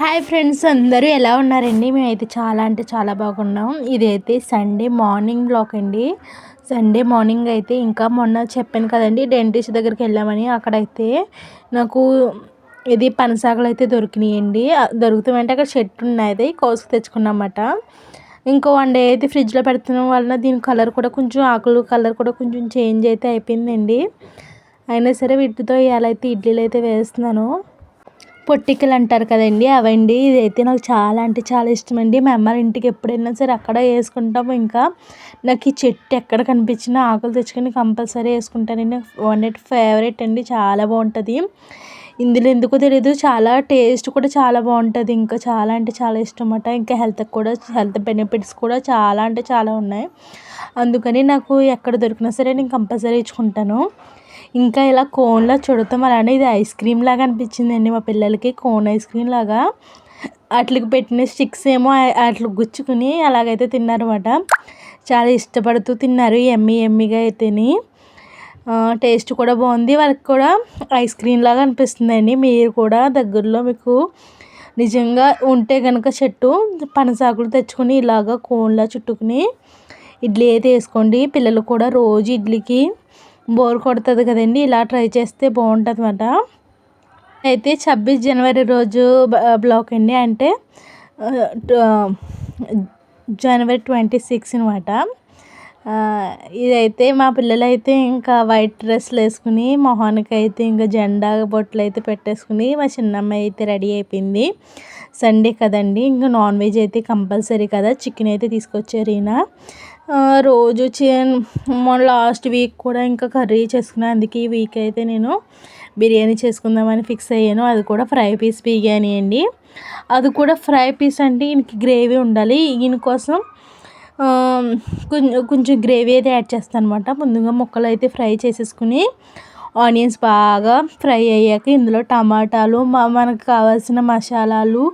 Hi friends అందరూ ఎలా ఉన్నారండి? మేమైతే చాలా అంటే చాలా బాగున్నాం. ఇదైతే సండే మార్నింగ్ బ్లాక్ అండి. సండే మార్నింగ్ అయితే ఇంకా మొన్న చెప్పాను కదండి డెంటిస్ట్ దగ్గరికి వెళ్ళామని. అక్కడైతే నాకు ఇది పనసాగలు అయితే దొరికినాయండి. దొరుకుతామంటే అక్కడ చెట్టు ఉన్నది కోసుకు తెచ్చుకున్నమాట. ఇంకో వన్ డే అయితే ఫ్రిడ్జ్లో పెడుతున్న వలన దీని కలర్ కూడా కొంచెం ఆకులు కలర్ కూడా కొంచెం చేంజ్ అయితే అయిపోయిందండి. అయినా సరే వీటితో ఇలా అయితే ఇడ్లీలు అయితే వేస్తున్నాను. పొట్టికలు అంటారు కదండి అవండి. ఇదైతే నాకు చాలా అంటే చాలా ఇష్టం అండి మా అమ్మ ఇంటికి ఎప్పుడైనా సరే అక్కడ వేసుకుంటాము. ఇంకా నాకు ఈ చెట్టు ఎక్కడ కనిపించినా ఆకులు తెచ్చుకొని కంపల్సరీ వేసుకుంటానండి. వన్ ఎట్ ఫేవరెట్ అండి. చాలా బాగుంటుంది. ఇందులో ఎందుకో తెలియదు చాలా టేస్ట్ కూడా చాలా బాగుంటుంది. ఇంకా చాలా అంటే చాలా ఇష్టం అన్నమాట ఇంకా హెల్త్కి కూడా హెల్త్ బెనిఫిట్స్ కూడా చాలా అంటే చాలా ఉన్నాయి. అందుకని నాకు ఎక్కడ దొరికినా సరే నేను కంపల్సరీ ఇచ్చుకుంటాను ఇంకా ఇలా కోన్లో చుడతాం. అలానే ఇది ఐస్ క్రీమ్ లాగా అనిపించిందండి మా పిల్లలకి. కోన్ ఐస్ క్రీమ్ లాగా. అట్లకి పెట్టిన స్టిక్స్ ఏమో అట్లా గుచ్చుకుని అలాగైతే తిన్నారన్నమాట. చాలా ఇష్టపడుతూ తిన్నారు. ఎమ్మి ఎమ్మిగా అయితేని. టేస్ట్ కూడా బాగుంది. వాళ్ళకి కూడా ఐస్ క్రీమ్ లాగా అనిపిస్తుందండి. మీరు కూడా దగ్గరలో మీకు నిజంగా ఉంటే కనుక చెట్టు పనసాకులు తెచ్చుకొని ఇలాగ కోన్లా చుట్టుకుని ఇడ్లీ అయితే వేసుకోండి. పిల్లలు కూడా రోజు ఇడ్లీకి బోర్ కొడుతుంది కదండి. ఇలా ట్రై చేస్తే బాగుంటుంది అన్నమాట అయితే ఛబ్బీస్ జనవరి రోజు బ్లాక్ అండి. అంటే జనవరి ట్వంటీ సిక్స్ అనమాట ఇదైతే మా పిల్లలైతే ఇంకా వైట్ డ్రెస్లు వేసుకుని మొహానికి అయితే ఇంకా జెండా బొట్లు అయితే పెట్టేసుకుని మా చిన్నమ్మాయి అయితే రెడీ అయిపోయింది. సండే కదండి. ఇంకా నాన్ వెజ్ అయితే కంపల్సరీ కదా. చికెన్ అయితే తీసుకొచ్చారు ఈయన. రోజు చికెన్ మొన్న లాస్ట్ వీక్ కూడా ఇంకా కర్రీ చేసుకున్నాను అందుకే ఈ వీక్ అయితే నేను బిర్యానీ చేసుకుందామని ఫిక్స్ అయ్యాను. అది కూడా ఫ్రై పీస్ బిర్యానీ అండి. అది కూడా ఫ్రై పీస్ అంటే ఈయనకి గ్రేవీ ఉండాలి. ఈయన కోసం కొంచెం కొంచెం గ్రేవీ అయితే యాడ్ చేస్తాను అనమాట ముందుగా ముక్కలు అయితే ఫ్రై చేసేసుకుని ఆనియన్స్ బాగా ఫ్రై అయ్యాక ఇందులో టమాటాలు మనకు కావాల్సిన మసాలాలు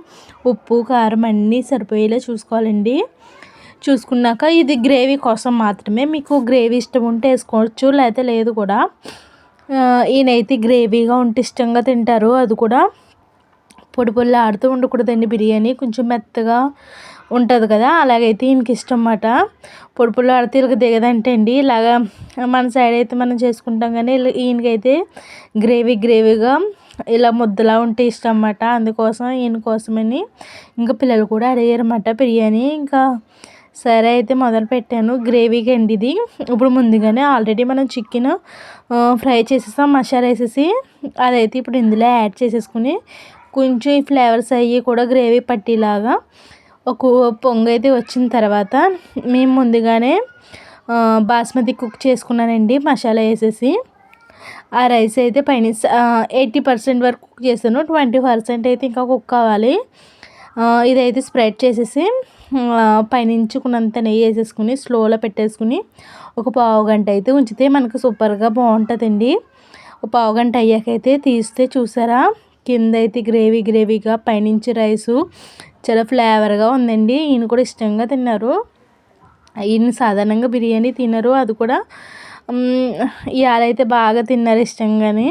ఉప్పు కారం అన్నీ సరిపోయేలా చూసుకోవాలండి. చూసుకున్నాక ఇది గ్రేవీ కోసం మాత్రమే. మీకు గ్రేవీ ఇష్టం ఉంటే వేసుకోవచ్చు లేకపోతే లేదు కూడా. ఈయనైతే గ్రేవీగా ఉంటే ఇష్టంగా తింటారు. అది కూడా పొడి పొడి ఆడుతూ ఉండకూడదండి బిర్యానీ. కొంచెం మెత్తగా ఉంటుంది కదా అలాగైతే ఈయనకి ఇష్టం అన్నమాట. పొడి పొడి ఆడితే ఇలాగ దిగదంటే అండి. ఇలాగా మన సైడ్ అయితే మనం చేసుకుంటాం కానీ ఈయనకైతే గ్రేవీ గ్రేవీగా ఇలా ముద్దలా ఉంటే ఇష్టం అన్నమాట. అందుకోసం ఈయన కోసమని ఇంకా పిల్లలు కూడా అడిగారు అన్నమాట బిర్యానీ. ఇంకా సరే అయితే మొదలు పెట్టాను గ్రేవీకి అండి ఇది ఇప్పుడు ముందుగానే ఆల్రెడీ మనం చికెన్ ఫ్రై చేసేసాం మసాలా వేసేసి అదైతే ఇప్పుడు ఇందులో యాడ్ చేసేసుకుని కొంచెం ఈ ఫ్లేవర్స్ అయ్యి కూడా గ్రేవీ పట్టేలాగా ఒక పొంగు అయితే వచ్చిన తర్వాత మేము ముందుగానే బాస్మతి కుక్ చేసుకున్నానండి మసాలా వేసేసి. ఆ రైస్ అయితే పైన ఎయిటీ పర్సెంట్ వరకు కుక్ చేశాను ట్వంటీ పర్సెంట్ అయితే ఇంకా కుక్ కావాలి. ఇదైతే స్ప్రెడ్ చేసేసి పైనుంచి కొన్నంత నెయ్యి వేసేసుకుని స్లోలో పెట్టేసుకుని ఒక పావు గంట అయితే ఉంచితే మనకు సూపర్గా బాగుంటుందండి. ఒక పావు గంట అయ్యాకైతే తీస్తే చూసారా? కింద అయితే గ్రేవీ గ్రేవీగా పైనుంచి రైసు చాలా ఫ్లేవర్గా ఉందండి. ఈయన కూడా ఇష్టంగా తిన్నారు. ఈయన సాధారణంగా బిర్యానీ తినరు అది కూడా ఇవాళ అయితే బాగా తిన్నారు ఇష్టంగానే.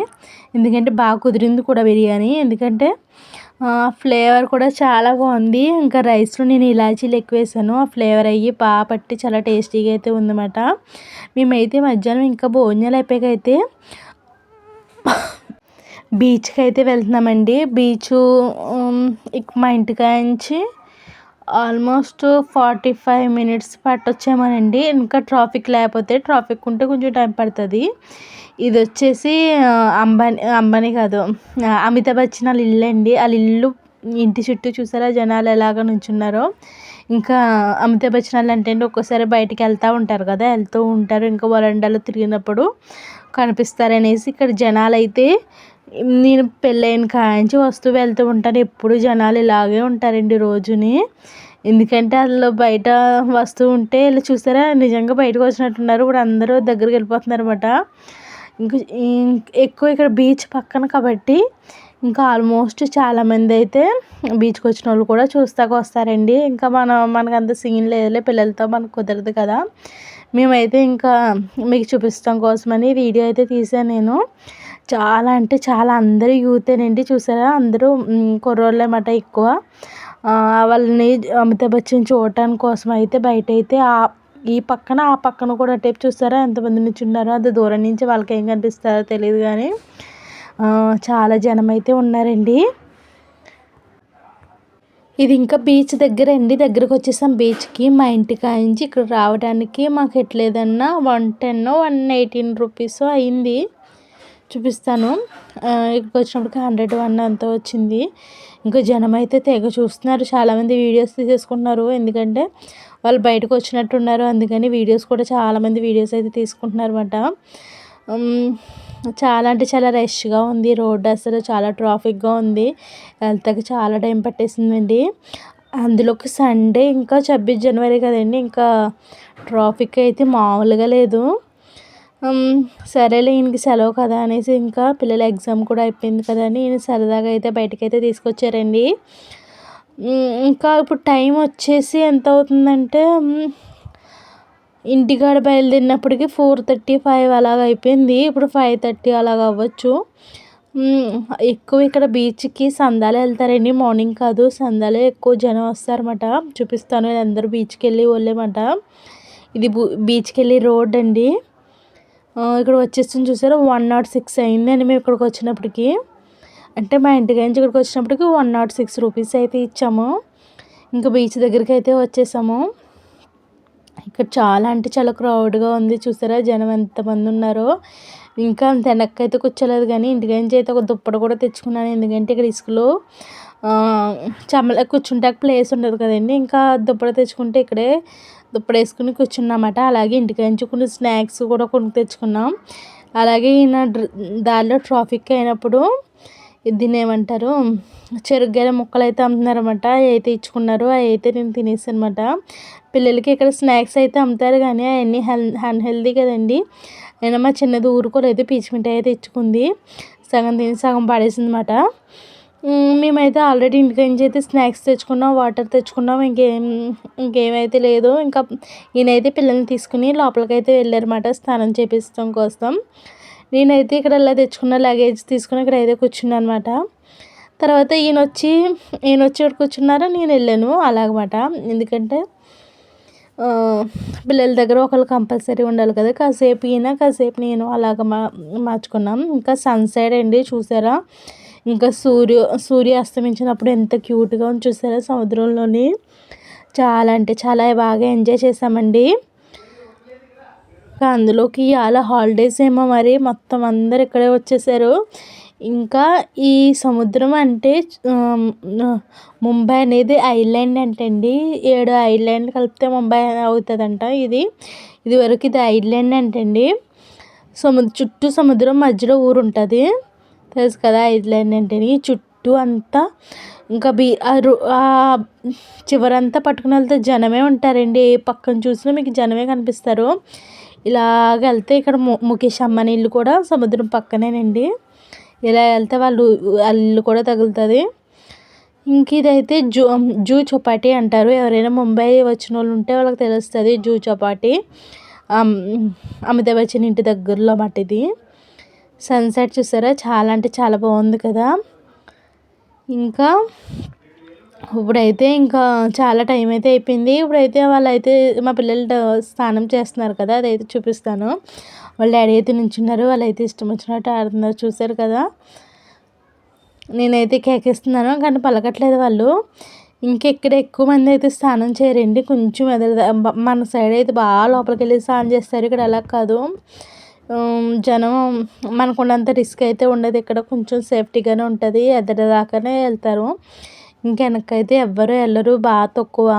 ఎందుకంటే బాగా కుదిరింది కూడా బిర్యానీ. ఎందుకంటే ఫ్లేవర్ కూడా చాలా బాగుంది. ఇంకా రైస్లో నేను ఇలాచీలు ఎక్కువ వేసాను. ఆ ఫ్లేవర్ అయ్యి బాగా పట్టి చాలా టేస్టీగా అయితే ఉందన్నమాట. మేమైతే మధ్యాహ్నం ఇంకా భోజనాలు అయిపోయాక అయితే బీచ్కి అయితే వెళ్తున్నామండి. బీచ్ మా ఇంటికాంచి ఆల్మోస్ట్ ఫార్టీ ఫైవ్ మినిట్స్ పట్టొచ్చామనండి. ఇంకా ట్రాఫిక్ లేకపోతే ట్రాఫిక్ ఉంటే కొంచెం టైం పడుతుంది. ఇది వచ్చేసి అంబానీ అంబానీ కాదు అమితాబ్ బచ్చన్ వాళ్ళ ఇల్లు అండి వాళ్ళ ఇల్లు ఇంటి చుట్టూ చూసారా? జనాలు ఎలాగ నుంచున్నారో. ఇంకా అమితాబ్ బచ్చన్ వాళ్ళు అంటే ఒక్కోసారి బయటికి వెళ్తూ ఉంటారు కదా వెళ్తూ ఉంటారు. ఇంకా వరండాలో తిరిగినప్పుడు కనిపిస్తారనేసి ఇక్కడ జనాలు అయితే నేను పెళ్ళైన కాంచి వస్తూ వెళ్తూ ఉంటాను. ఎప్పుడు జనాలు ఇలాగే ఉంటారండి రోజుని. ఎందుకంటే అందులో బయట వస్తూ ఉంటే ఇలా చూసారా నిజంగా బయటకు వచ్చినట్టున్నారు. ఇప్పుడు అందరూ దగ్గరికి వెళ్ళిపోతున్నారు అనమాట ఇంకా ఎక్కువ ఇక్కడ బీచ్ పక్కన కాబట్టి ఇంకా ఆల్మోస్ట్ చాలామంది అయితే బీచ్కి వచ్చిన వాళ్ళు కూడా చూస్తాక వస్తారండి. ఇంకా మనం మనకు అంత సీన్ లేదులే. పిల్లలతో మనకు కుదరదు కదా. మేమైతే ఇంకా మీకు చూపిస్తాం కోసమని వీడియో అయితే తీసాను నేను. చాలా అంటే చాలా అందరూ యూతేనండి చూసారా? అందరూ కుర్రోళ్ళే అన్నమాట ఎక్కువ. వాళ్ళని అమితాబ్ బచ్చన్ చూడటానికి కోసం అయితే బయట అయితే ఈ పక్కన ఆ పక్కన కూడా టైప్ చూస్తారా? ఎంతమంది నుంచి ఉన్నారో అది దూరం నుంచి వాళ్ళకి ఏం కనిపిస్తారో తెలియదు కానీ చాలా జనం అయితే ఉన్నారండి. ఇది ఇంకా బీచ్ దగ్గర అండి. దగ్గరకు వచ్చేసాం బీచ్కి. మా ఇంటి కాయించి ఇక్కడ రావడానికి మాకు ఎట్లేదన్నా one ten one eighteen rupees అయింది. చూపిస్తాను. ఇక్కడికి వచ్చినప్పటికి హండ్రెడ్ వన్ అంత వచ్చింది. ఇంకా జనం అయితే తెగ చూస్తున్నారు. చాలామంది వీడియోస్ తీసేసుకుంటున్నారు. ఎందుకంటే వాళ్ళు బయటకు వచ్చినట్టున్నారు. అందుకని వీడియోస్ కూడా చాలామంది వీడియోస్ అయితే తీసుకుంటున్నారు అనమాట చాలా అంటే చాలా రష్గా ఉంది రోడ్డు. అసలు చాలా ట్రాఫిక్గా ఉంది. వెళ్తాక చాలా టైం పట్టేసిందండి. అందులోకి సండే ఇంకా ఛబ్బీస్ జనవరి కదండి. ఇంకా ట్రాఫిక్ అయితే మామూలుగా లేదు. సరేలే ఈయనకి సెలవు కదా అనేసి ఇంకా పిల్లల ఎగ్జామ్ కూడా అయిపోయింది కదా అని ఈయన సరదాగా అయితే బయటకైతే తీసుకొచ్చారండి. ఇంకా ఇప్పుడు టైం వచ్చేసి ఎంత అవుతుందంటే ఇంటికాడ బయలుదేరినప్పటికి ఫోర్ థర్టీ ఫైవ్ అలాగ అయిపోయింది. ఇప్పుడు ఫైవ్ థర్టీ అలాగ అవ్వచ్చు. ఎక్కువ ఇక్కడ బీచ్కి సందాలు వెళ్తారండి. మార్నింగ్ కాదు సందాలే ఎక్కువ జనం వస్తారన్నమాట. చూపిస్తాను అందరూ బీచ్కి వెళ్ళి వాళ్ళేమాట. ఇది బీచ్కి వెళ్ళి రోడ్ అండి. ఇక్కడ వచ్చేసి చూసారా? వన్ నాట్ సిక్స్ అయిందండి మేము ఇక్కడికి వచ్చినప్పటికి. అంటే మా ఇంటికి నుంచి ఇక్కడికి వచ్చినప్పటికి వన్ నాట్ సిక్స్ రూపీస్ అయితే ఇచ్చాము. ఇంకా బీచ్ దగ్గరికి అయితే వచ్చేసాము. ఇక్కడ చాలా అంటే చాలా క్రౌడ్గా ఉంది చూసారా? జనం ఎంతమంది ఉన్నారో. ఇంకా అంత వెనక్కి అయితే కూర్చోలేదు కానీ ఇంటికి నుంచి అయితే ఒక దుప్పటి కూడా తెచ్చుకున్నాను. ఎందుకంటే ఇక్కడ ఇసుకలో చమల కూర్చుంటే ప్లేస్ ఉండదు కదండి. ఇంకా దుప్పటి తెచ్చుకుంటే ఇక్కడే దుప్పటి వేసుకుని కూర్చున్నామట. అలాగే ఇంటికి నుంచి కొన్ని స్నాక్స్ కూడా కొనుక్కు తెచ్చుకున్నాం. అలాగే ఈయన దారిలో ట్రాఫిక్ అయినప్పుడు దీన్ని ఏమంటారు చెరుగ్గాయల ముక్కలు అయితే అమ్ముతున్నారన్నమాట. అవి అయితే ఇచ్చుకున్నారు అవి అయితే నేను తినేసానమాట అనమాట పిల్లలకి ఇక్కడ స్నాక్స్ అయితే అమ్ముతారు కానీ అవన్నీ హెల్ అన్హెల్దీ కదండి. అయినా మా చిన్నది ఊరుకోలేదు. పీచు మిఠాయి అయితే ఇచ్చుకుంది సగం తిని సగం పడేసిందన్నమాట. మేమైతే ఆల్రెడీ ఇంటికి నుంచి అయితే స్నాక్స్ తెచ్చుకున్నాం వాటర్ తెచ్చుకున్నాం ఇంకేం ఇంకేమైతే లేదు. ఇంకా ఈయనైతే పిల్లల్ని తీసుకుని లోపలికైతే వెళ్ళారన్నమాట స్నానం చేపించడం కోసం. నేనైతే ఇక్కడ ఇలా తెచ్చుకున్న లగేజ్ తీసుకుని ఇక్కడ అయితే కూర్చున్నాను అనమాట తర్వాత ఈయన వచ్చి ఈయన వచ్చి ఇక్కడ కూర్చున్నారా? నేను వెళ్ళాను అలాగమాట ఎందుకంటే పిల్లల దగ్గర ఒకళ్ళు కంపల్సరీ ఉండాలి కదా. కాసేపు ఈయన కాసేపు నేను అలాగ మా మార్చుకున్నాం. ఇంకా సన్సెట్ అండి చూసారా? ఇంకా సూర్య సూర్య అస్తమించినప్పుడు ఎంత క్యూట్గా ఉంది చూసారా సముద్రంలోని? చాలా అంటే చాలా బాగా ఎంజాయ్ చేసామండి అందులోకి ఇవాళ హాలిడేస్ ఏమో మరి మొత్తం అందరు ఇక్కడే వచ్చేసారు. ఇంకా ఈ సముద్రం అంటే ముంబై అనేది ఐలాండ్ అంటండి. ఏడు ఐలాండ్ కలిపితే ముంబై అవుతుందంట ఇది. ఇదివరకు ఇది ఐలాండ్ అంటండి. సముద్ర చుట్టూ సముద్రం మధ్యలో ఊరు ఉంటుంది తెలుసు కదా ఐలాండ్ అంటే చుట్టూ అంతా ఇంకా బీ చివరంతా పట్టుకుని వెళ్తే జనమే ఉంటారండి. ఏ పక్కన చూసినా మీకు జనమే కనిపిస్తారు. ఇలాగ వెళ్తే ఇక్కడ ముఖేష్ అమ్మని ఇల్లు కూడా సముద్రం పక్కనేనండి. ఇలా వెళ్తే వాళ్ళు ఇల్లు కూడా తగులుతుంది. ఇంక ఇదైతే జూ జూ చపాటి అంటారు. ఎవరైనా ముంబై వచ్చిన వాళ్ళు ఉంటే వాళ్ళకి తెలుస్తుంది జూ చపాటి అమితాబ్ బచ్చన్ ఇంటి దగ్గరలో మాట ఇది సన్సెట్ చూసారా? చాలా అంటే చాలా బాగుంది కదా. ఇంకా ఇప్పుడైతే ఇంకా చాలా టైం అయితే అయిపోయింది. ఇప్పుడైతే వాళ్ళైతే మా పిల్లలు స్నానం చేస్తున్నారు కదా అదైతే చూపిస్తాను. వాళ్ళ డాడీ అయితే నించున్నారు. వాళ్ళైతే ఇష్టం వచ్చినట్టు ఆడుతున్నారు. చూసారు కదా? నేనైతే కేకేస్తున్నాను కానీ పలకట్లేదు వాళ్ళు. ఇంకెక్కడ ఎక్కువ మంది అయితే స్నానం చేయరండి. కొంచెం ఎదురు మన సైడ్ అయితే బాగా లోపలికి వెళ్ళి స్నానం చేస్తారు. ఇక్కడ అలా కాదు. జనం మనకున్నంత రిస్క్ అయితే ఉండదు. ఇక్కడ కొంచెం సేఫ్టీగానే ఉంటుంది. ఎదరదాకానే వెళ్తారు. ఇంకా వెనకైతే ఎవ్వరు వెళ్ళరు బాగా తక్కువ.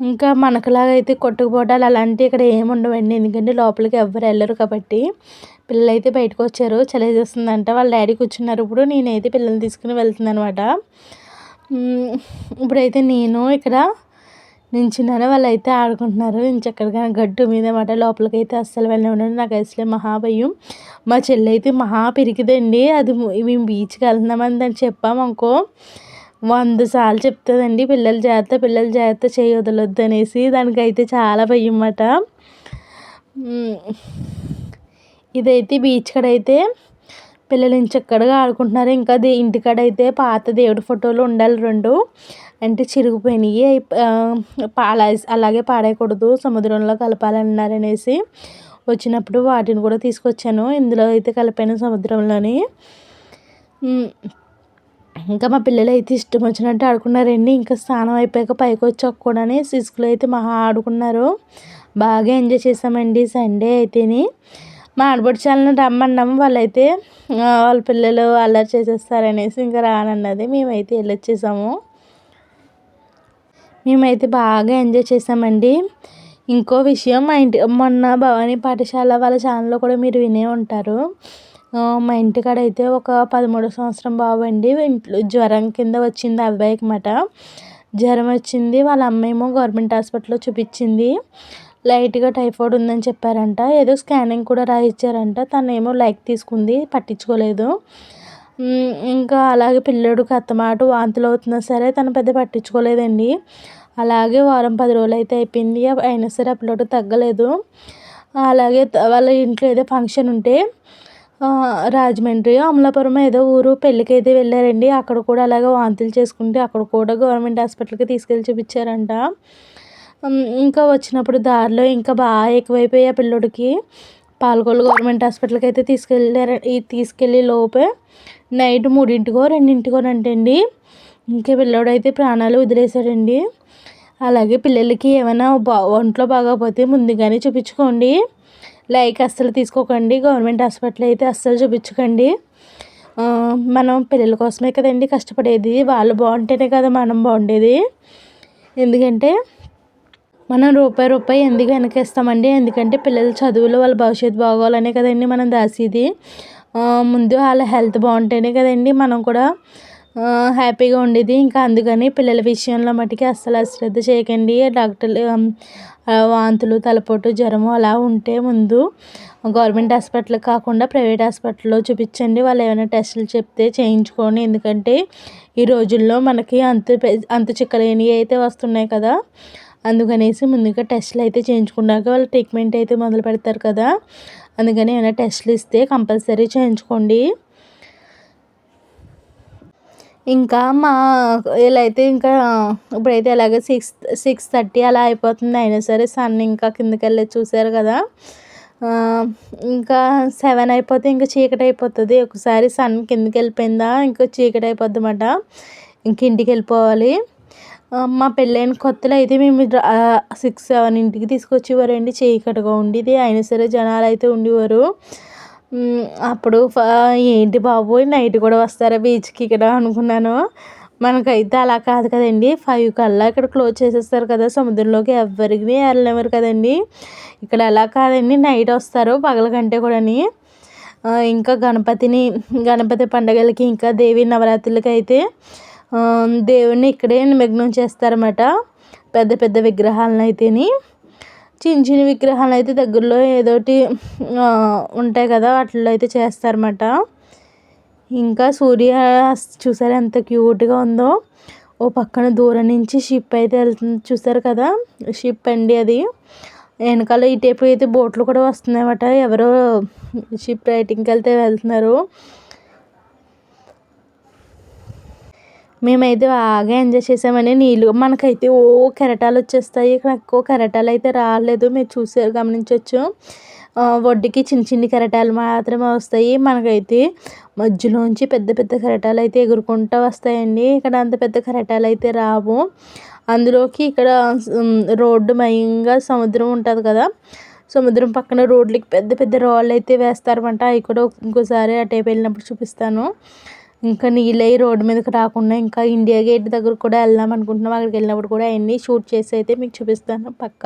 ఇంకా మనకులాగా అయితే కొట్టుకుపోవడాలు అలాంటివి ఇక్కడ ఏమి ఉండవండి ఎందుకంటే లోపలికి ఎవ్వరు వెళ్ళరు కాబట్టి. పిల్లలు అయితే బయటకు వచ్చారు. చలి చేస్తుందంట. వాళ్ళ డాడీ కూర్చున్నారు. ఇప్పుడు నేనైతే పిల్లల్ని తీసుకుని వెళ్తున్నాను అనమాట ఇప్పుడైతే నేను ఇక్కడ నించున్నాను వాళ్ళు అయితే ఆడుకుంటున్నారు. ఇంకెక్కడికైనా గడ్డు మీద మాట లోపలికి అయితే అస్సలు వెళ్ళి నాకు అసలే మహాభయం మా చెల్లి అయితే మహా పెరిగిదండి. అది మేము బీచ్కి వెళ్తున్నామని దాన్ని చెప్పామనుకో వంద సార్లు చెప్తుందండి. పిల్లలు జాగ్రత్త పిల్లలు జాగ్రత్త చేయి వదలొద్దు అనేసి దానికైతే చాలా భయం అన్నమాట ఇదైతే బీచ్ కాడ అయితే పిల్లలు చక్కగా ఆడుకుంటున్నారు. ఇంకా దే ఇంటికాడ అయితే పాత దేవుడి ఫోటోలు ఉండాలి రెండు. అంటే చిరిగిపోయినాయి. అలా అలాగే పాడేయకూడదు. సముద్రంలో కలపాలన్నారనేసి వచ్చినప్పుడు వాటిని కూడా తీసుకొచ్చాను. ఇందులో అయితే కలిపాను సముద్రంలోని. ఇంకా మా పిల్లలు అయితే ఇష్టం వచ్చినట్టు ఆడుకున్నారండి. ఇంకా స్నానం అయిపోయాక పైకి వచ్చాక కూడా సిసుకులో అయితే మహా ఆడుకున్నారు. బాగా ఎంజాయ్ చేసామండి సండే అయితేని. మా ఆడపడుచాలను రమ్మన్నాము. వాళ్ళైతే వాళ్ళ పిల్లలు అల్లరి చేసేస్తారనేసి ఇంకా రానన్నది. మేమైతే వెళ్ళొచ్చేసాము. మేమైతే బాగా ఎంజాయ్ చేసామండి. ఇంకో విషయం మా ఇంటి మొన్న భవానీ పాఠశాల వాళ్ళ ఛానల్లో కూడా మీరు వినే ఉంటారు. మా ఇంటికాడ అయితే ఒక పదమూడు సంవత్సరం బాబు అండి. ఇంట్లో జ్వరం కింద వచ్చింది అబ్బాయికి మాట. జ్వరం వచ్చింది. వాళ్ళ అమ్మ ఏమో గవర్నమెంట్ హాస్పిటల్లో చూపించింది. లైట్గా టైఫాయిడ్ ఉందని చెప్పారంట. ఏదో స్కానింగ్ కూడా రాయించారంట తను ఏమో లైక్ తీసుకుంది పట్టించుకోలేదు. ఇంకా అలాగే పిల్లడికి అత్తమాట వాంతులు అవుతున్నా సరే తను పెద్ద పట్టించుకోలేదండి. అలాగే వారం పది రోజులు అయితే అయిపోయింది అయినా సరే ఆ పిల్లడు తగ్గలేదు. అలాగే వాళ్ళ ఇంట్లో ఏదో ఫంక్షన్ ఉంటే రాజమండ్రి అమలాపురం ఏదో ఊరు పెళ్ళికి అయితే వెళ్ళారండి. అక్కడ కూడా అలాగే వాంతులు చేసుకుంటే అక్కడ కూడా గవర్నమెంట్ హాస్పిటల్కి తీసుకెళ్ళి చూపించారంట. ఇంకా వచ్చినప్పుడు దారిలో ఇంకా బాగా ఎక్కువైపోయి ఆ పిల్లోడికి పాలకొల్లు గవర్నమెంట్ హాస్పిటల్కి అయితే తీసుకెళ్ళారు తీసుకెళ్ళి లోపే నైట్ మూడింటికో రెండింటికో అంటండి ఇంకా పిల్లోడు అయితే ప్రాణాలు వదిలేశాడండి. అలాగే పిల్లలకి ఏమైనా బా ఒంట్లో బాగోకపోతే ముందుగానే చూపించుకోండి. లైక్ అస్సలు తీసుకోకండి గవర్నమెంట్ హాస్పిటల్ అయితే అస్సలు చూపించకండి. మనం పిల్లల కోసమే కదండి కష్టపడేది వాళ్ళు బాగుంటేనే కదా మనం బాగుండేది. ఎందుకంటే మనం రూపాయి రూపాయి ఎందుకు వెనకేస్తామండి? ఎందుకంటే పిల్లల చదువులు వాళ్ళ భవిష్యత్తు బాగోవాలనే కదండి మనం దాసేది. ముందు వాళ్ళ హెల్త్ బాగుంటేనే కదండి మనం కూడా హ్యాపీగా ఉండేది. ఇంకా అందుకని పిల్లల విషయంలో మటుకి అస్సలు అశ్రద్ధ చేయకండి. డాక్టర్లు వాంతులు తలపోటు జ్వరము అలా ఉంటే ముందు గవర్నమెంట్ హాస్పిటల్ కాకుండా ప్రైవేట్ హాస్పిటల్లో చూపించండి. వాళ్ళు ఏమైనా టెస్టులు చెప్తే చేయించుకోండి. ఎందుకంటే ఈ రోజుల్లో మనకి అంతు అంతు చిక్కలేనివి అయితే వస్తున్నాయి కదా. అందుకనేసి ముందుగా టెస్టులు అయితే చేయించుకున్నాక వాళ్ళు ట్రీట్మెంట్ అయితే మొదలు పెడతారు కదా. అందుకని ఏమైనా టెస్టులు ఇస్తే కంపల్సరీ చేయించుకోండి. ఇంకా మా ఇలా అయితే ఇంకా ఇప్పుడైతే అలాగే సిక్స్ సిక్స్ థర్టీ అలా అయిపోతుంది. అయినా సరే సన్ ఇంకా కిందకి వెళ్ళి చూసారు కదా. ఇంకా సెవెన్ అయిపోతే ఇంకా చీకటి అయిపోతుంది. ఒకసారి సన్ కిందకి వెళ్ళిపోయిందా ఇంకా చీకటి అయిపోద్ది అన్నమాట. ఇంక ఇంటికి వెళ్ళిపోవాలి. మా పెళ్ళైన కొత్తలో అయితే మేము సిక్స్ సెవెన్ ఇంటికి తీసుకొచ్చేవారండి. చీకటిగా ఉండేది. అయినా సరే జనాలు అయితే ఉండేవారు అప్పుడు ఏంటి బాబోయ్ నైట్ కూడా వస్తారా బీచ్కి ఇక్కడ అనుకున్నాను. మనకైతే అలా కాదు కదండి. ఫైవ్ కల్లా ఇక్కడ క్లోజ్ చేసేస్తారు కదా. సముద్రంలోకి ఎవరికి వెళ్ళలేవారు కదండి. ఇక్కడ అలా కాదండి. నైట్ వస్తారు పగల కంటే కూడాని. ఇంకా గణపతిని గణపతి పండగలకి ఇంకా దేవి నవరాత్రులకి అయితే దేవుణ్ణి ఇక్కడే నిమగ్నం చేస్తారన్నమాట. పెద్ద పెద్ద విగ్రహాలను అయితేని చిన్న చిన్న విగ్రహాలు అయితే దగ్గరలో ఏదోటి ఉంటాయి కదా వాటిల్లో అయితే చేస్తారన్నమాట. ఇంకా సూర్య చూసారా ఎంత క్యూట్గా ఉందో. ఓ పక్కన దూరం నుంచి షిప్ అయితే వెళ్తుంది చూసారు కదా షిప్ అండి అది. వెనకాల ఇటేపు అయితే బోట్లు కూడా వస్తున్నాయన్నమాట. ఎవరో షిప్ రైటింగ్కి వెళ్తే వెళ్తున్నారు. మేమైతే బాగా ఎంజాయ్ చేసామని నీళ్ళు మనకైతే ఓ కెరటాలు వచ్చేస్తాయి. ఇక్కడ ఎక్కువ కెరటాలు అయితే రాలేదు. మీరు చూసారు గమనించవచ్చు ఒడ్డుకి చిన్న చిన్న కెరటాలు మాత్రమే వస్తాయి. మనకైతే మధ్యలోంచి పెద్ద పెద్ద కెరటాలు అయితే ఎగురుకుంటూ వస్తాయండి. ఇక్కడ అంత పెద్ద కెరటాలు అయితే రావు. అందులోకి ఇక్కడ రోడ్డు మయంగా సముద్రం ఉంటుంది కదా. సముద్రం పక్కన రోడ్లకి పెద్ద పెద్ద రాళ్ళు అయితే వేస్తారన్నమాట. అవి కూడా ఇంకోసారి అటే వెళ్ళినప్పుడు చూపిస్తాను. ఇంకా నీళ్ళై రోడ్డు మీదకి రాకుండా ఇంకా ఇండియా గేట్ దగ్గర కూడా వెళ్దాం అనుకుంటున్నాం. అక్కడికి వెళ్ళినప్పుడు కూడా అవన్నీ షూట్ చేసి అయితే మీకు చూపిస్తాను పక్క.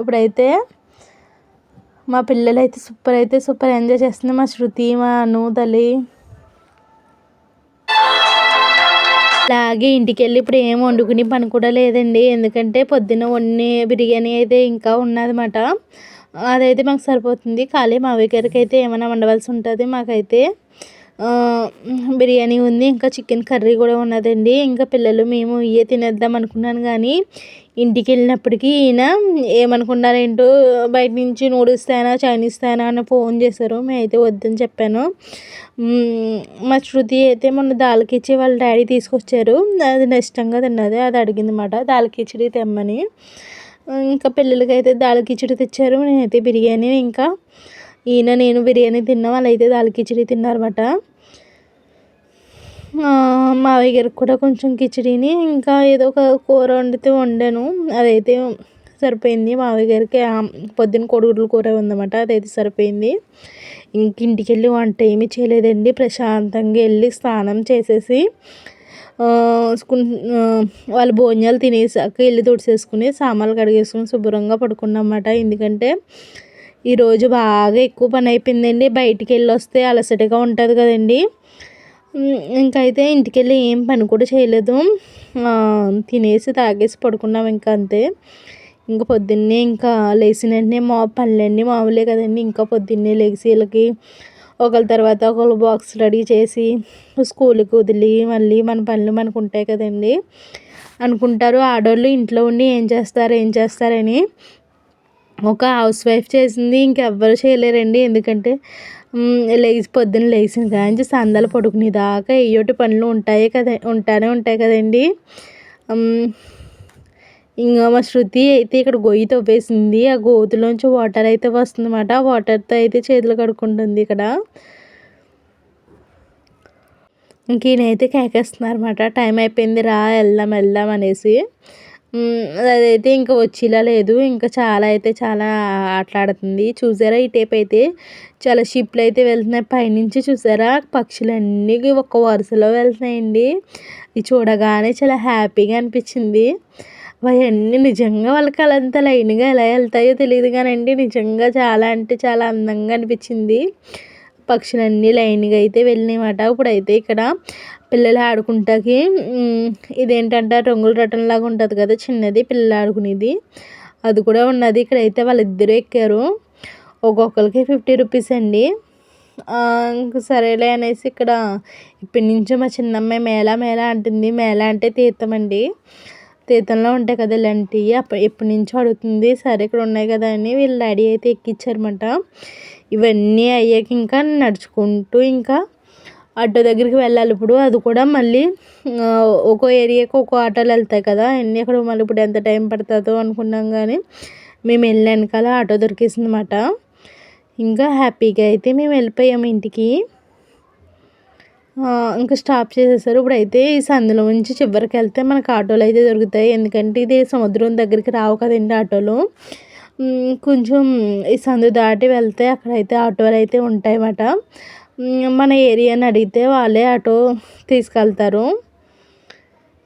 ఇప్పుడైతే మా పిల్లలు అయితే సూపర్ అయితే సూపర్ ఎంజాయ్ చేస్తుంది మా శృతి మా నూతలి అలాగే ఇంటికి వెళ్ళి ఇప్పుడు ఏం వండుకునే పని కూడా లేదండి. ఎందుకంటే పొద్దున్న వండి బిర్యానీ అయితే ఇంకా ఉన్నదన్నమాట. అదైతే మాకు సరిపోతుంది. ఖాళీ మా గారికి అయితే ఏమైనా వండవలసి ఉంటుంది మాకైతే. బిర్యానీ ఉంది ఇంకా చికెన్ కర్రీ కూడా ఉన్నదండి. ఇంకా పిల్లలు మేము ఇవే తినేద్దాం అనుకున్నాను కానీ ఇంటికి వెళ్ళినప్పటికీ ఈయన ఏమనుకున్నారేంటో బయట నుంచి నూడిల్స్ తేనా చైనీస్ తేనా అని ఫోన్ చేశారు. మేమైతే వద్దని చెప్పాను. మా శృతి అయితే మొన్న దాల్ వాళ్ళ డాడీ తీసుకొచ్చారు. అది ఇష్టంగా తిన్నది అది అడిగింది అనమాట దాల్ తెమ్మని. ఇంకా పిల్లలకి అయితే దాల్ కిచడి తెచ్చారు. నేనైతే బిర్యానీ ఇంకా ఈయన నేను బిర్యానీ తిన్నాం. అయితే దాల్ కిచిడి తిన్నారన్నమాట. మావయ్య గారికి కూడా కొంచెం కిచిడీని ఇంకా ఏదో ఒక కూర వండితే వండాను. అదైతే సరిపోయింది. మావయ్య గారికి పొద్దున్న కోడిగుడ్ల కూర ఉందన్నమాట. అదైతే సరిపోయింది. ఇంక ఇంటికి వెళ్ళి వంట ఏమీ చేయలేదండి. ప్రశాంతంగా వెళ్ళి స్నానం చేసేసి వాళ్ళు భోజనాలు తినేసాక ఇల్లు తుడిసేసుకుని సామాన్లు కడిగేసుకుని శుభ్రంగా పడుకున్నమాట ఎందుకంటే ఈరోజు బాగా ఎక్కువ పని అయిపోయిందండి. బయటికి వెళ్ళి వస్తే అలసటగా ఉంటుంది కదండి. ఇంకైతే ఇంటికి వెళ్ళి ఏం పని కూడా చేయలేదు. తినేసి తాగేసి పడుకున్నాం ఇంకా అంతే. ఇంకా పొద్దున్నే ఇంకా లేచిన వెంటనే మా పనులన్నీ మామూలే కదండి. ఇంకా పొద్దున్నే లేచి వీళ్ళకి ఒకళ్ళ తర్వాత ఒకళ్ళు బాక్స్ రెడీ చేసి స్కూల్కి వదిలి మళ్ళీ మన పనులు మనకు ఉంటాయి కదండి. అనుకుంటారు ఆడవాళ్ళు ఇంట్లో ఉండి ఏం చేస్తారు ఏం చేస్తారని. ఒక హౌస్ వైఫ్ చేసింది ఇంకెవ్వరు చేయలేరండి. ఎందుకంటే లేచి పొద్దున్న లేచిన కానీ సందాలు పడుకునే దాకా ఏయోటి పనులు ఉంటాయి కదా ఉంటానే ఉంటాయి కదండి. ఇంకా మా శృతి అయితే ఇక్కడ గొయ్యి తవ్వేసింది. ఆ గోతులోంచి వాటర్ అయితే వస్తుందన్నమాట. వాటర్తో అయితే చేతులు కడుక్కుంటుంది ఇక్కడ. ఇంక ఈయనైతే కేకేస్తున్నారు అనమాట టైం అయిపోయింది రా వెళ్దాం వెళ్దాం అనేసి. అదైతే ఇంకా వచ్చేలా లేదు. ఇంకా చాలా అయితే చాలా ఆటలాడుతుంది. చూసారా ఈ టేప్ అయితే? చాలా షిప్లు అయితే వెళ్తున్నాయి. పైనుంచి చూసారా? పక్షులన్నీ ఒక వరుసలో వెళ్తున్నాయండి. ఇది చూడగానే చాలా హ్యాపీగా అనిపించింది. అవన్నీ నిజంగా వాళ్ళకి అంత లైన్గా ఎలా వెళ్తాయో తెలియదు కానండి. నిజంగా చాలా అంటే చాలా అందంగా అనిపించింది. పక్షులన్నీ లైన్గా అయితే వెళ్ళినాయన్నమాట. ఇప్పుడైతే ఇక్కడ పిల్లలు ఆడుకుంటాకి ఇదేంటంటే రంగుల రటంలాగా ఉంటుంది కదా చిన్నది పిల్లలు ఆడుకునేది. అది కూడా ఉన్నది. ఇక్కడైతే వాళ్ళిద్దరూ ఎక్కారు. ఒక్కొక్కరికి ఫిఫ్టీ రూపీస్ అండి. సరేలే అనేసి ఇక్కడ ఇప్పటి నుంచో మా చిన్నమ్మాయి మేళ మేళ అంటుంది. మేళ అంటే తీర్థం అండి. తీర్థంలో ఉంటాయి కదా ఇలాంటివి అప్పుడు ఎప్పటి నుంచో అడుగుతుంది. సరే ఇక్కడ ఉన్నాయి కదా అని వీళ్ళ డాడీ అయితే ఎక్కించారన్నమాట ఇవన్నీ అయ్యాక ఇంకా నడుచుకుంటూ ఇంకా ఆటో దగ్గరికి వెళ్ళాలి. ఇప్పుడు అది కూడా మళ్ళీ ఒక్కో ఏరియాకి ఒక్కో ఆటోలు వెళ్తాయి కదా. అన్నీ అక్కడ మళ్ళీ ఇప్పుడు ఎంత టైం పడుతుందో అనుకున్నాం కానీ మేము వెళ్ళి వెనకాల ఆటో దొరికేసింది అనమాట ఇంకా హ్యాపీగా అయితే మేము వెళ్ళిపోయాము ఇంటికి. ఇంకా స్టాప్ చేసేసారు. ఇప్పుడైతే ఈ సందులో నుంచి చివరికి వెళ్తే మనకు ఆటోలు అయితే దొరుకుతాయి. ఎందుకంటే ఇది సముద్రం దగ్గరికి రావు కదండి ఆటోలు. కొంచెం ఈ సందు దాటి వెళ్తే అక్కడైతే ఆటోలు అయితే ఉంటాయన్నమాట. మన ఏరియాని అడిగితే వాళ్ళే ఆటో తీసుకెళ్తారు.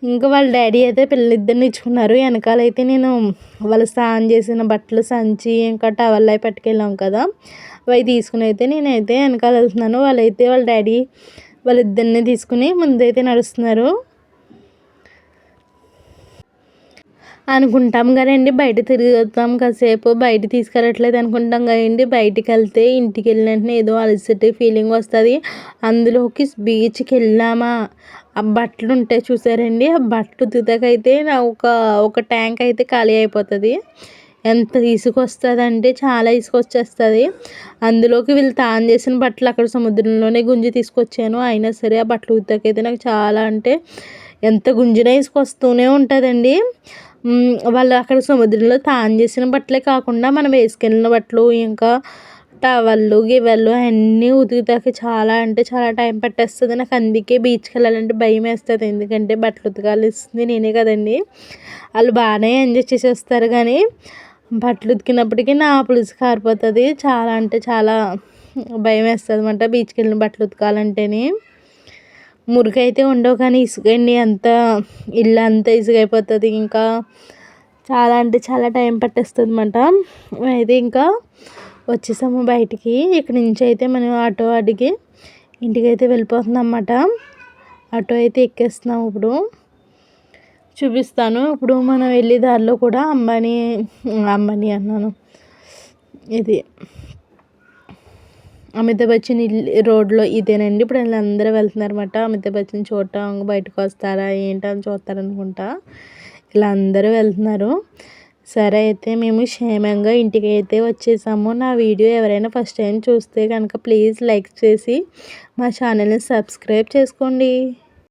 ఇంకా వాళ్ళ డాడీ అయితే పిల్లలిద్దరిని ఇచ్చుకున్నారు. వెనకాలైతే నేను వాళ్ళు స్నానం చేసిన బట్టలు సంచి ఇంకా టవల్ అవి పట్టుకెళ్ళాం కదా. అవి తీసుకుని అయితే నేనైతే వెనకాల వెళ్తున్నాను. వాళ్ళైతే వాళ్ళ డాడీ వాళ్ళిద్దరిని తీసుకుని ముందైతే నడుస్తున్నారు. అనుకుంటాం కదండి బయట తిరుగుతాం కాసేపు బయట తీసుకెళ్ళట్లేదు అనుకుంటాం కదండి బయటికి వెళ్తే ఇంటికి వెళ్ళిన వెంటనే ఏదో అలసటి ఫీలింగ్ వస్తుంది. అందులోకి బీచ్కి వెళ్ళామా? ఆ బట్టలు ఉంటాయి చూసారండి ఆ బట్టలు ఉతుకైతే నా ఒక ఒక ట్యాంక్ అయితే ఖాళీ అయిపోతుంది. ఎంత ఇసుకొస్తుంది అంటే చాలా ఇసుకొచ్చేస్తుంది. అందులోకి వీళ్ళు తాను చేసిన బట్టలు అక్కడ సముద్రంలోనే గుంజి తీసుకొచ్చాను. అయినా సరే ఆ బట్టలు ఉతకైతే నాకు చాలా అంటే ఎంత గుంజిన ఇసుకొస్తూనే ఉంటుందండి. వాళ్ళు అక్కడ సముద్రంలో తాను చేసిన బట్టలే కాకుండా మనం వేసుకెళ్ళిన బట్టలు ఇంకా టవల్లు గివెళ్ళు అన్నీ ఉతుకుతాకి చాలా అంటే చాలా టైం పట్టేస్తుంది. నాకు అందుకే బీచ్కి వెళ్ళాలంటే భయం వేస్తుంది. ఎందుకంటే బట్టలు ఉతకాల్సింది నేనే కదండి. వాళ్ళు బాగానే ఎంజాయ్ చేసి వస్తారు కానీ బట్టలు ఉతికినప్పటికీ నా పులుసు కారిపోతుంది. చాలా అంటే చాలా భయం వేస్తుంది అనమాట బీచ్కి వెళ్ళిన బట్టలు ఉతకాలంటేనే. మురికైతే ఉండవు కానీ ఇసుకండి అంతా ఇల్లు అంతా ఇసుకైపోతుంది ఇంకా చాలా అంటే చాలా టైం పట్టేస్తుంది అనమాట అయితే ఇంకా వచ్చేసాము బయటికి. ఇక్కడి నుంచి అయితే మనం ఆటో అడిగి ఇంటికి అయితే వెళ్ళిపోతున్నాం అన్నమాట ఆటో అయితే ఎక్కేస్తున్నాం ఇప్పుడు. చూపిస్తాను. ఇప్పుడు మనం వెళ్ళే దారిలో కూడా అంబానీ అంబానీ అన్నాను. ఇది అమితాబ్ బచ్చన్ ఇల్లు రోడ్లో ఇదేనండి. ఇప్పుడు వీళ్ళందరూ వెళ్తున్నారు అనమాట అమితాబ్ బచ్చన్ చూడటం బయటకు వస్తారా ఏంటని చూస్తారనుకుంటా. ఇలా అందరూ వెళ్తున్నారు. సరే అయితే మేము క్షేమంగా ఇంటికి అయితే వచ్చేసాము. నా వీడియో ఎవరైనా ఫస్ట్ టైం చూస్తే కనుక ప్లీజ్ లైక్ చేసి మా ఛానల్ని సబ్స్క్రైబ్ చేసుకోండి.